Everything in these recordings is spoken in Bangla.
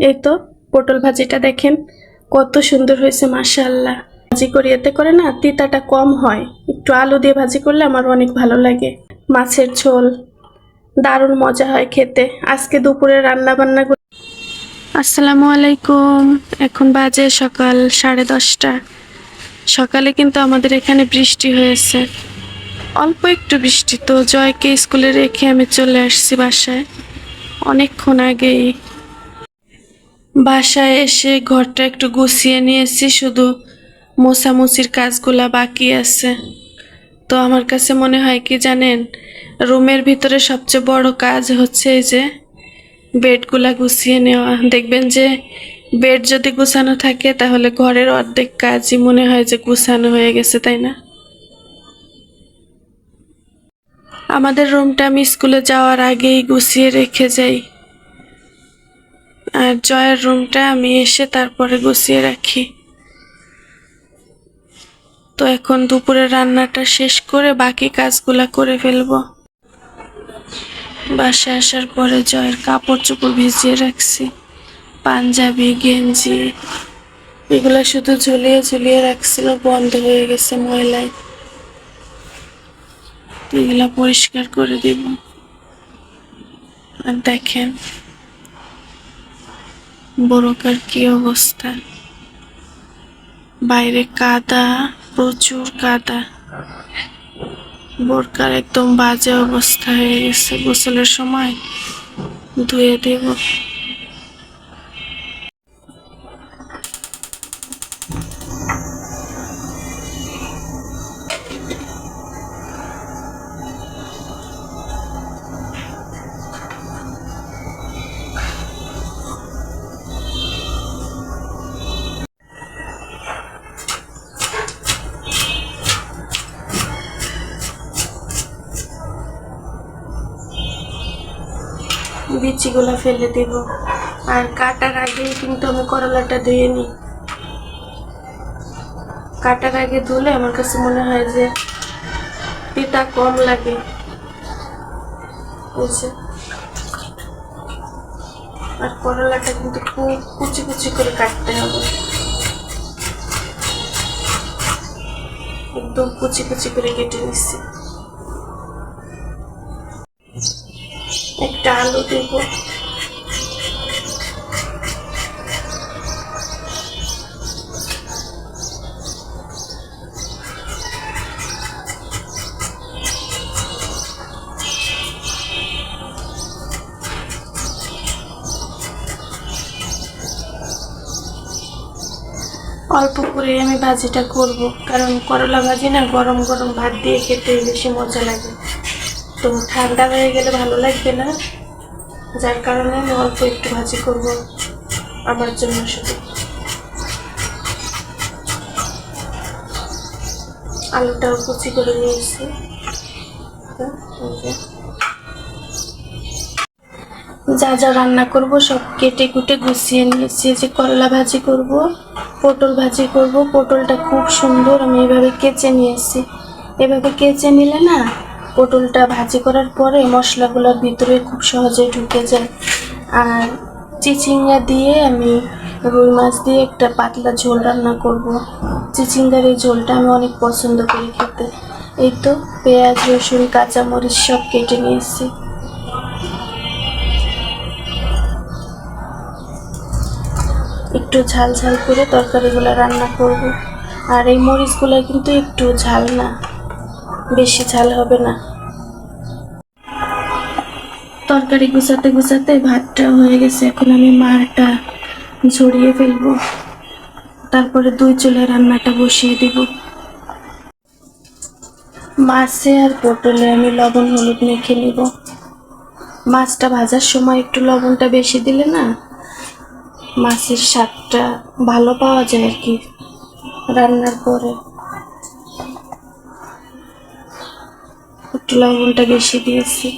এই তো, পটল ভাজিটা দেখেন, কত সুন্দর হয়েছে, মাশাআল্লাহ। ভাজি করি, এতে করে না তিতাটা কম হয়। একটু আলু দিয়ে ভাজি করলে আমার অনেক ভালো লাগে। মাছের ঝোল, দারুণ মজা হয় খেতে। আজকে দুপুরে রান্না বান্না আসসালামু আলাইকুম। এখন বাজে সকাল সাড়ে দশটা। সকালে কিন্তু আমাদের এখানে বৃষ্টি হয়েছে। অল্প একটু বৃষ্টি, তো জয়কে স্কুলে রেখে আমি চলে আসছি বাসায়। অনেকক্ষণ আগেই বাসায় এসে ঘরটা একটু গুছিয়ে নিয়েছি, শুধু মোছামুছির কাজগুলা বাকি আছে। তো আমার কাছে মনে হয় কি জানেন, রুমের ভিতরে সবচেয়ে বড় কাজ হচ্ছে এই যে বেডগুলা গুছিয়ে নেওয়া। দেখবেন যে বেড যদি গুছানো থাকে, তাহলে ঘরের অর্ধেক কাজই মনে হয় যে গুছানো হয়ে গেছে, তাই না? আমাদের রুমটা আমি স্কুলে যাওয়ার আগেই গুছিয়ে রেখে যাই। আর জয়ের রুমটা আমি এসে তারপরে গুছিয়ে রাখি। তো এখন দুপুরে রান্নাটা শেষ করে বাকি কাজগুলা করে ফেলব। বাসায় আসার পরে জয়ের কাপড় চোপড় ভিজিয়ে রাখছি। পাঞ্জাবি, গেঞ্জি, এগুলো শুধু ঝুলিয়ে ঝুলিয়ে রাখছিল, বন্ধ হয়ে গেছে ময়লায়। এগুলা পরিষ্কার করে দিব। আর দেখেন বড়কার কি অবস্থা? বাইরে কাদা, প্রচুর কাদা। বোরকার একদম বাজে অবস্থা হয়ে গেছে গোসলের সময়। ধুয়ে দেব। বিচিগুলো ফেলে দেব। আর কাটার আগে কিন্তু আমি করলাটা ধুয়ে নিই। কাটার আগে ধুলে আমার কাছে মনে হয় যে পিতা কম লাগে। আর করলাটা কিন্তু খুব কুচি কুচি করে কাটতে হবে। একদম কুচি কুচি করে কেটে নিচ্ছি। একটা আলু দেব। অল্প করে আমি ভাজিটা করব, কারণ করলা ভাজি না, গরম গরম ভাত দিয়ে খেতে বেশি মজা লাগে। তো ঠান্ডা হয়ে গেলে ভালো লাগবে না। যার কারণে আমি অল্প একটু ভাজি করব আমার জন্য শুধু। আলুটাও কুচি করে নিয়েছি। যা যা রান্না করব সব কেটে কুটে গুছিয়ে নিয়েছি। যে করলা ভাজি করব, পটল ভাজি করব। পটলটা খুব সুন্দর, আমি এভাবে কেচে নিয়েছি। এভাবে কেচে নিলে না পটলটা ভাজি করার পরে মশলাগুলোর ভিতরে খুব সহজে ঢুকে যায়। আর চিচিঙ্গা দিয়ে আমি রুই মাছ দিয়ে একটা পাতলা ঝোল রান্না করব। চিচিঙ্গার এই ঝোলটা আমি অনেক পছন্দ করি খেতে। এই তো পেঁয়াজ, রসুন, কাঁচামরিচ সব কেটে নিয়েছি। একটু ঝাল ঝাল করে তরকারিগুলো রান্না করব। আর এই মরিচগুলো কিন্তু একটু ঝাল না, বেশি ঝাল হবে না। তরকারি গুছাতে গুছাতে ভাতটা হয়ে গেছে। এখন আমি মারটা ঝরিয়ে ফেলব। তারপরে দুই চুলে রান্নাটা বসিয়ে দিব। মাছে আর পটলে আমি লবণ, হলুদ মেখে নিব। মাছটা ভাজার সময় একটু লবণটা বেশি দিলে না মাছের স্বাদটা ভালো পাওয়া যায় আর কি রান্নার পরে। একটু লবণটা বেশি দিয়েছি।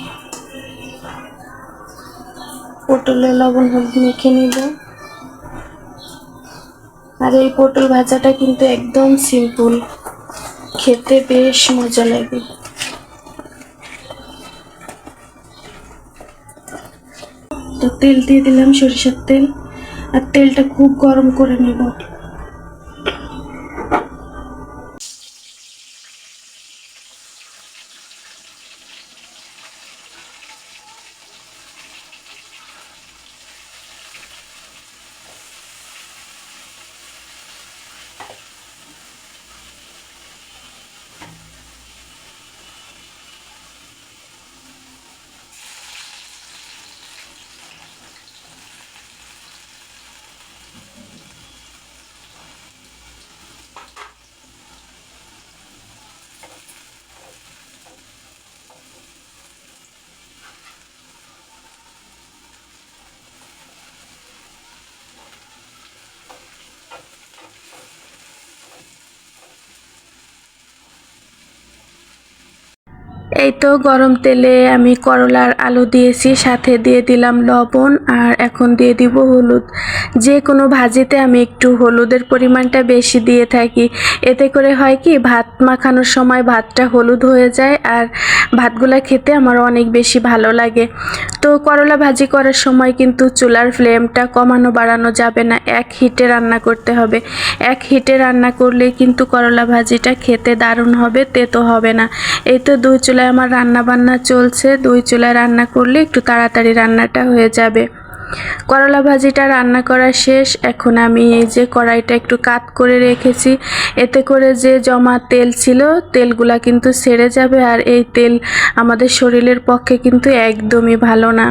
পটলে লবণ হলুদ মেখে নিব। আর এই পটল ভাজাটা কিন্তু একদম সিম্পল খেতে বেশ মজা লাগে। তো তেল দিয়ে দিলাম সরিষার তেল। আর তেলটা খুব গরম করে নেব। এই তো গরম তেলে আমি করলার আলু দিয়েছি, সাথে দিয়ে দিলাম লবণ আর এখন দিয়ে দিব হলুদ। যে কোনো ভাজিতে আমি একটু হলুদের পরিমাণটা বেশি দিয়ে থাকি। এতে করে হয় কি, ভাত মাখানোর সময় ভাতটা হলুদ হয়ে যায় আর ভাতগুলো খেতে আমার অনেক বেশি ভালো লাগে। তো করলা ভাজি করার সময় কিন্তু চুলার ফ্লেমটা কমানো বাড়ানো যাবে না, এক হিটে রান্না করতে হবে। এক হিটে রান্না করলে কিন্তু করলা ভাজিটা খেতে দারুণ হবে, তেতো হবে না। এই তো দুই চুলায় আমার রান্না বান্না চলছে। দুই চুলায় রান্না করলে একটু তাড়াতাড়ি রান্নাটা হয়ে যাবে। করলা ভাজিটা রান্না করা শেষ। এখন আমি এই যে কড়াইটা একটু কাত করে রেখেছি। এতে করে যে জমা তেল ছিল, তেলগুলা কিন্তু সেরে যাবে। আর এই তেল আমাদের শরীরের পক্ষে কিন্তু একদমই ভালো না।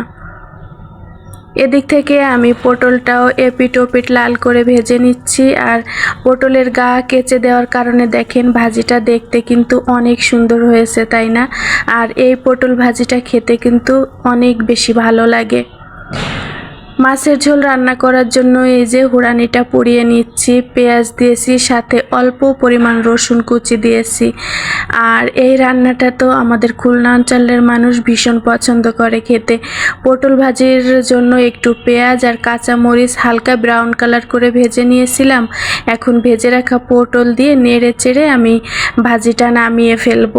এদিক থেকে আমি পটলটাও এপিট ওপিট লাল করে ভেজে নিচ্ছি আর পটলের গা কেচে দেওয়ার কারণে দেখেন ভাজিটা দেখতে কিন্তু অনেক সুন্দর হয়েছে, তাই না? আর এই পটল ভাজিটা খেতে কিন্তু অনেক বেশি ভালো লাগে। মাছের ঝোল রান্না করার জন্য এই যে হুড়ানিটা পুড়িয়ে নিচ্ছি, পেঁয়াজ দিয়েছি, সাথে অল্প পরিমাণ রসুন কুচি দিয়েছি। আর এই রান্নাটা তো আমাদের খুলনা অঞ্চলের মানুষ ভীষণ পছন্দ করে খেতে। পটল ভাজির জন্য একটু পেঁয়াজ আর কাঁচা মরিচ হালকা ব্রাউন কালার করে ভেজে নিয়েছিলাম। এখন ভেজে রাখা পটল দিয়ে নেড়ে চেড়ে আমি ভাজিটা নামিয়ে ফেলব।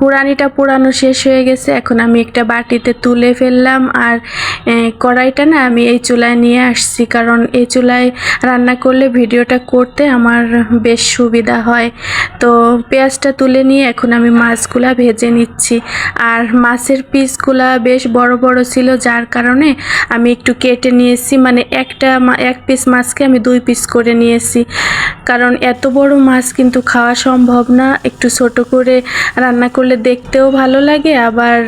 হুড়ানিটা পুরানো শেষ হয়ে গেছে, এখন আমি একটা বাটিতে তুলে ফেললাম আর কড়াইটা না আমি এই চুলায় নিয়ে আসছি, কারণ এই চুলায় রান্না করলে ভিডিওটা করতে আমার বেশ সুবিধা হয়। তো পেঁয়াজটা তুলে নিয়ে এখন আমি মাছগুলা ভেজে নিচ্ছি। আর মাছের পিসগুলা বেশ বড় বড় ছিল, যার কারণে আমি একটু কেটে নিয়েছি মানে একটা এক পিস মাছকে আমি দুই পিস করে নিয়েছি। কারণ এত বড় মাছ কিন্তু খাওয়া সম্ভব না, একটু ছোট করে রান্না করলে দেখতেও ভালো লাগে, আবার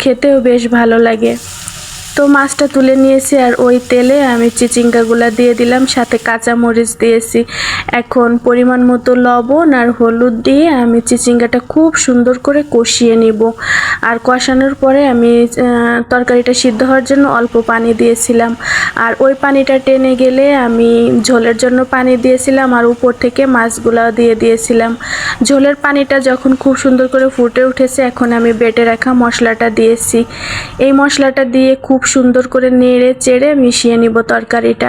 খেতেও বেশ ভালো লাগে। তো মাছটা তুলে নিয়েছি আর ওই তেলে আমি চিচিঙ্গাগুলা দিয়ে দিলাম, সাথে কাঁচা মরিচ দিয়েছি। এখন পরিমাণ মতো লবণ আর হলুদ দিয়ে আমি চিচিঙ্গাটা খুব সুন্দর করে কষিয়ে নিব। আর কষানোর পরে আমি তরকারিটা সিদ্ধ হওয়ার জন্য অল্প পানি দিয়েছিলাম। আর ওই পানিটা টেনে গেলে আমি ঝোলের জন্য পানি দিয়েছিলাম আর উপর থেকে মাছগুলা দিয়ে দিয়েছিলাম। ঝোলের পানিটা যখন খুব সুন্দর করে ফুটে উঠেছে, এখন আমি বেটে রাখা মশলাটা দিয়েছি। এই মশলাটা দিয়ে খুব সুন্দর করে নেড়ে চেড়ে মিশিয়ে নিব তরকারিটা।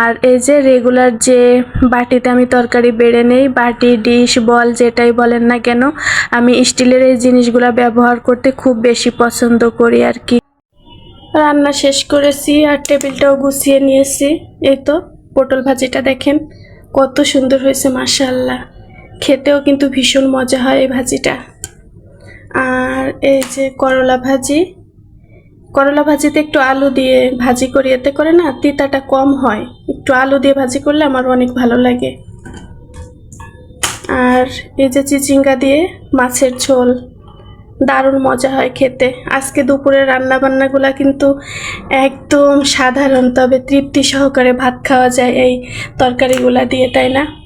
আর এই যে রেগুলার যে বাটিতে আমি তরকারি বেড়ে নেই, বাটি, ডিশ, বল যেটাই বলেন না কেন, আমি স্টিলের এই জিনিসগুলো ব্যবহার করতে খুব বেশি পছন্দ করি আর কি। রান্না শেষ করেছি আর টেবিলটাও গুছিয়ে নিয়েছি। এই তো, পটল ভাজিটা দেখেন, কত সুন্দর হয়েছে মাশাল্লাহ খেতেও কিন্তু ভীষণ মজা হয় এই ভাজিটা। আর এই যে করলা ভাজি, করলা ভাজিতে একটু আলু দিয়ে ভাজি করি, এতে করে না তিতাটা কম হয়। একটু আলু দিয়ে ভাজি করলে আমার অনেক ভালো লাগে। আর এই যে চিচিঙ্গা দিয়ে মাছের ঝোল দারুণ মজা হয় খেতে। আজকে দুপুরের রান্না বান্নাগুলা কিন্তু একদম সাধারণ, তবে তৃপ্তি সহকারে ভাত খাওয়া যায় এই তরকারিগুলা দিয়ে, তাই না?